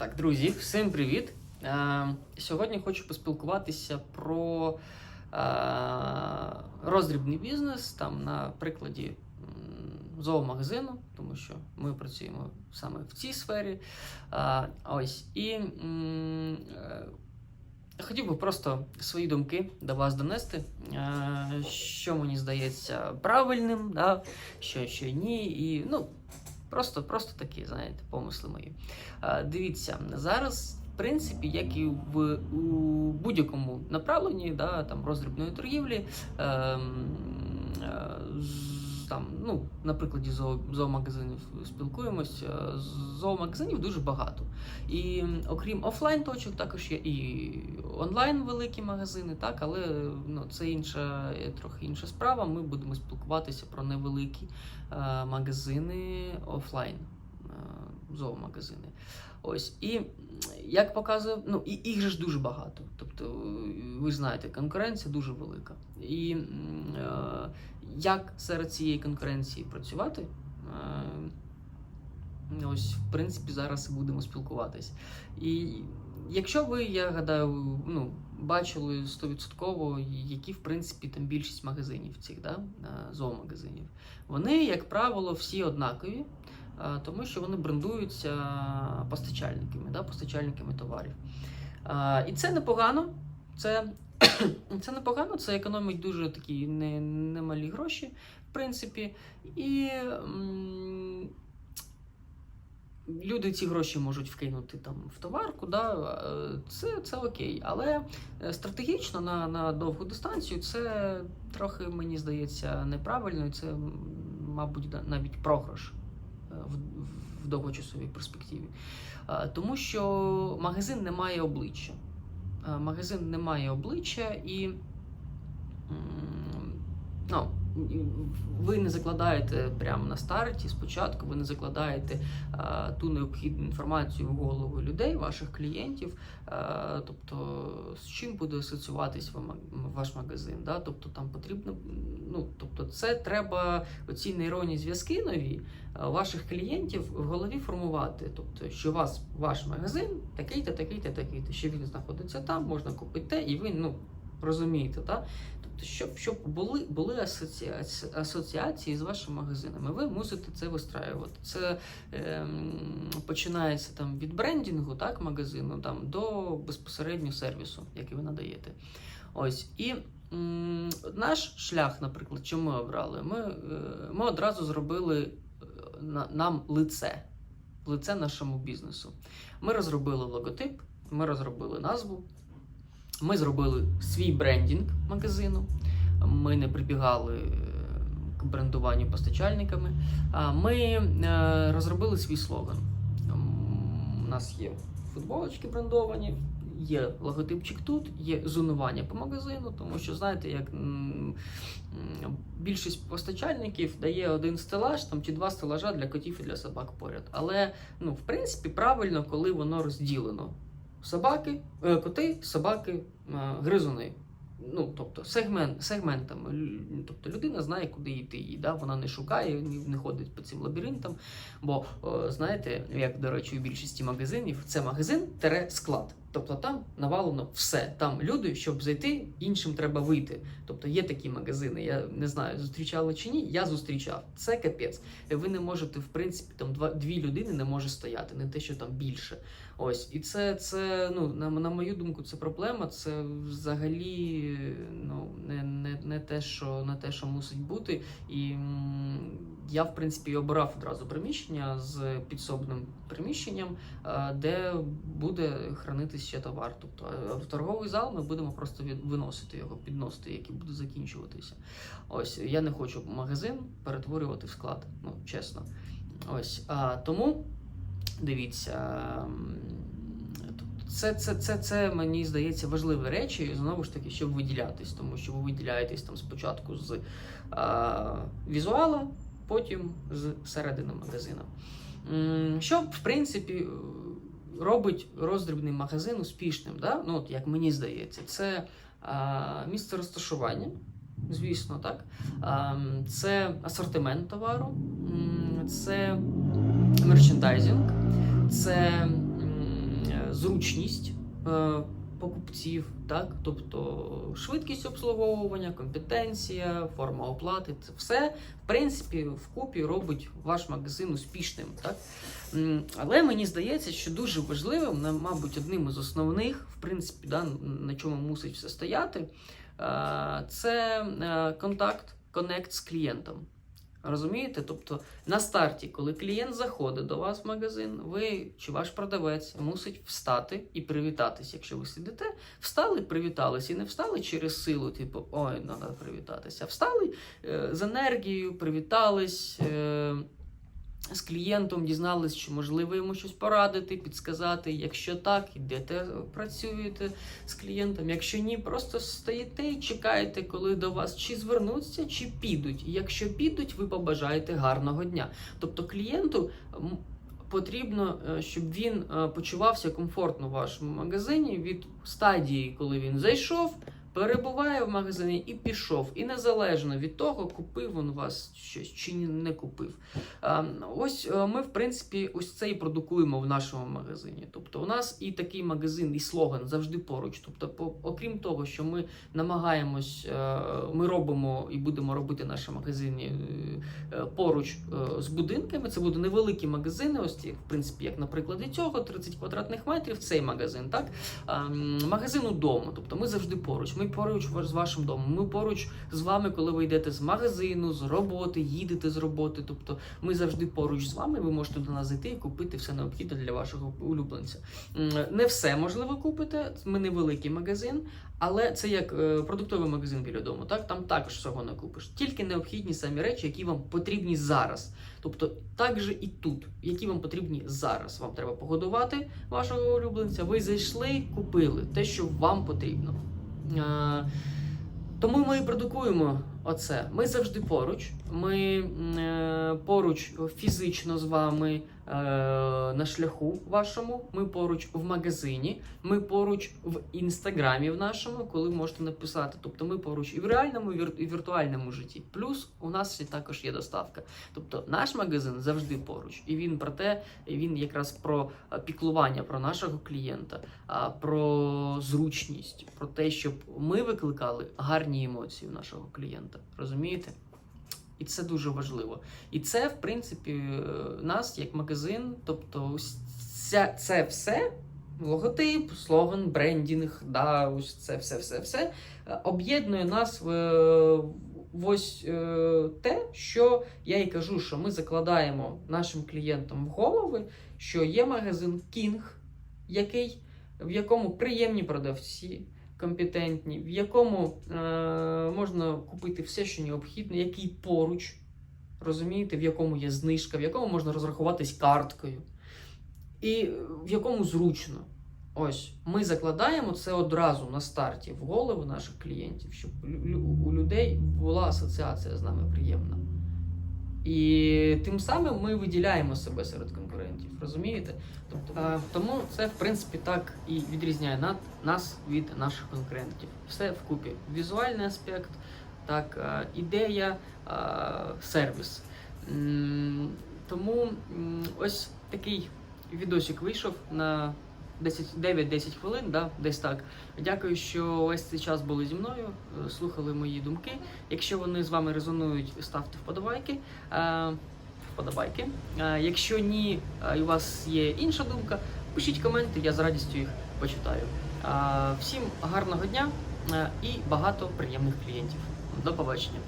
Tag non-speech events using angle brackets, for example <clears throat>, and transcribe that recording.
Так, друзі, всім привіт! Е, Сьогодні хочу поспілкуватися про е, роздрібний бізнес там на прикладі зоомагазину, тому що ми працюємо саме в цій сфері. Е, ось і хотів би просто свої думки до вас донести, що мені здається правильним, да, що, що ні, і ну. Просто, просто такі, знаєте, помисли мої. Е, Дивіться, зараз, в принципі, як і в у будь-якому направленні, да, там роздрібної торгівлі, Е, е, з- там, ну, на прикладі зоо, зоомагазинів спілкуємось, е, зоомагазинів дуже багато. І окрім офлайн точок, також є і онлайн великі магазини, так, але ну, це інша, е, трохи інша справа. Ми будемо спілкуватися про невеликі е, магазини офлайн, е, зоомагазини. Ось. І як показує, ну і їх ж дуже багато. Тобто, ви знаєте, конкуренція дуже велика. І е, як серед цієї конкуренції працювати? Е, ось, в принципі, зараз і будемо спілкуватись. І якщо ви, я гадаю, ну, бачили 100%, які, в принципі, там більшість магазинів цих, да, е, зоомагазинів, вони, як правило, всі однакові, тому що вони брендуються постачальниками, да, постачальниками товарів. Е, І це непогано. Це, <clears throat> це непогано, це економить дуже такі не- немалі гроші, в принципі. І м, люди ці гроші можуть вкинути там в товарку, да, е, це, це окей. Але е, стратегічно на, на довгу дистанцію це трохи, мені здається, неправильно, і це, мабуть, навіть програш е, в, в довгочасовій перспективі. Е, Тому що магазин не має обличчя. Е, Магазин не має обличчя і. Ну, ви не закладаєте прямо на старті, спочатку ви не закладаєте е, ту необхідну інформацію в голову людей, ваших клієнтів, е, тобто з чим буде асоціюватись ваш магазин. Да? Тобто там потрібно, ну тобто, це треба оці нейронні зв'язки нові е, ваших клієнтів в голові формувати. Тобто, що вас ваш магазин такий-то, такий-то, такий-то, що він знаходиться там, можна купити те, і ви ну, розумієте, так? Тобто, щоб, щоб були, були асоціації, асоціації з вашими магазинами, ви мусите це вистраювати. Це ем, починається там від брендінгу, так, магазину, там, до безпосередньо сервісу, який ви надаєте. Ось. І м, наш шлях, наприклад, що ми обрали? Ми, е, ми одразу зробили е, на, нам лице, лице нашому бізнесу. Ми розробили логотип, ми розробили назву. Ми зробили свій брендінг магазину. Ми не прибігали е, к брендуванню постачальниками. Ми е, розробили свій слоган. У нас є футболочки брендовані, є логотипчик тут, є зонування по магазину, тому що знаєте, як більшість постачальників дає один стелаж там, чи два стелажа для котів і для собак поряд. Але ну, в принципі правильно, коли воно розділено. Собаки, е, коти, собаки, е, гризуни. Ну, тобто сегмент, сегментами. Тобто людина знає, куди йти. її. да? Вона не шукає, не ходить по цим лабіринтам. Бо, знаєте, як, до речі, у більшості магазинів, це магазин тере склад. Тобто там навалено все. Там люди, щоб зайти, іншим треба вийти. Тобто є такі магазини. Я не знаю, зустрічали чи ні. Я зустрічав. Це капець. Ви не можете, в принципі, там два, дві людини не може стояти, не те, що там більше. Ось, і це, це ну, на, на мою думку, це проблема. Це взагалі ну, не, не, не, те, що, не те, що мусить бути. І я, в принципі, обирав одразу приміщення з підсобним приміщенням, е, де буде хранитись ще товар. Тобто е, в торговий зал ми будемо просто виносити його, підносити, який буде закінчуватися. Ось я не хочу магазин перетворювати в склад, ну чесно. Ось а, тому дивіться. тобто Це, це, це, це мені здається важливі речі, знову ж таки, щоб виділятись, тому що ви виділяєтесь там спочатку з а, візуала, потім з середини магазину. Що, в принципі, робить роздрібний магазин успішним, да? ну, от, як мені здається, це а, місце розташування, звісно, так. А, це асортимент товару, це мерчендайзинг, це зручність е, покупців, так? тобто швидкість обслуговування, компетенція, форма оплати це все в принципі вкупі робить ваш магазин успішним. Так? Але мені здається, що дуже важливим, мабуть, одним із основних, в принципі, да, на чому мусить все стояти, це е, контакт, коннект з клієнтом. Розумієте? Тобто на старті, коли клієнт заходить до вас в магазин, ви чи ваш продавець мусить встати і привітатись. Якщо ви сидите, встали, привітались і не встали через силу, типу, ой, треба привітатися. Встали е, з енергією, привітались. Е, з клієнтом дізнались, що можливо йому щось порадити, підсказати. Якщо так, ідете, працюєте з клієнтом. Якщо ні, просто стоїте і чекаєте, коли до вас чи звернуться, чи підуть. І якщо підуть, ви побажаєте гарного дня. Тобто клієнту потрібно, е, щоб він е, почувався комфортно в вашому магазині від стадії, коли він зайшов. Перебуває в магазині і пішов, і незалежно від того, купив він вас щось чи не купив. Ось е, ми, в принципі, ось це і продукуємо в нашому магазині. Тобто, у нас і такий магазин, і слоган завжди поруч. Тобто, окрім того, що ми намагаємось, е, ми робимо і будемо робити наші магазини е, поруч з будинками. Це будуть невеликі магазини. Ось в принципі, як наприклад, цього 30 квадратних метрів. Цей магазин, так магазин удома. Тобто, ми завжди поруч. Ми поруч з вашим домом. Ми поруч з вами, коли ви йдете з магазину, з роботи, їдете з роботи. Тобто ми завжди поруч з вами. Ви можете до нас зайти і купити все необхідне для вашого улюбленця. Не все можливо купити. Ми невеликий магазин, але це як е, продуктовий магазин біля дому. Так там також всього не купиш. Тільки необхідні самі речі, які вам потрібні зараз. Тобто, так же і тут, які вам потрібні зараз. Вам треба погодувати вашого улюбленця. Ви зайшли, купили те, що вам потрібно. Е, Тому ми і продукуємо оце. Ми завжди поруч. Ми е, поруч фізично з вами е, на шляху вашому. Ми поруч в магазині. Ми поруч в інстаграмі в нашому, коли можете написати. Тобто ми поруч і в реальному, і в віртуальному житті. Плюс у нас також є доставка. Тобто наш магазин завжди поруч, і він про те, він якраз про е, піклування про нашого клієнта, про зручність, про те, щоб ми викликали гарні емоції у нашого клієнта. Розумієте? І це дуже важливо. І це, в принципі, е, нас як магазин, тобто ця, це все. Логотип, слоган, брендінг, да, ось це все, все, все е, об'єднує нас в, в ось е, те, що я і кажу, що ми закладаємо нашим клієнтам в голови, що є магазин King, який, в якому приємні продавці, компетентні, в якому е, можна купити все, що необхідно, який поруч, розумієте, в якому є знижка, в якому можна розрахуватись карткою, і в якому зручно. Ось ми закладаємо це одразу на старті в голову наших клієнтів, щоб у людей була асоціація з нами приємна. І тим самим ми виділяємо себе серед конкурентів, розумієте? Тобто, е, тому це в принципі так і відрізняє нас від наших конкурентів. Все вкупі. Візуальний аспект, так, е, ідея, е, сервіс. Тому ось такий відосик вийшов на 9-10 хвилин, да, десь так. Дякую, що весь цей час були зі мною, слухали мої думки. Якщо вони з вами резонують, ставте вподобайки. Вподобайки. Е, Якщо ні, е, і у вас є інша думка, пишіть коменти, я з радістю їх почитаю. Е, Всім гарного дня і багато приємних клієнтів. До побачення.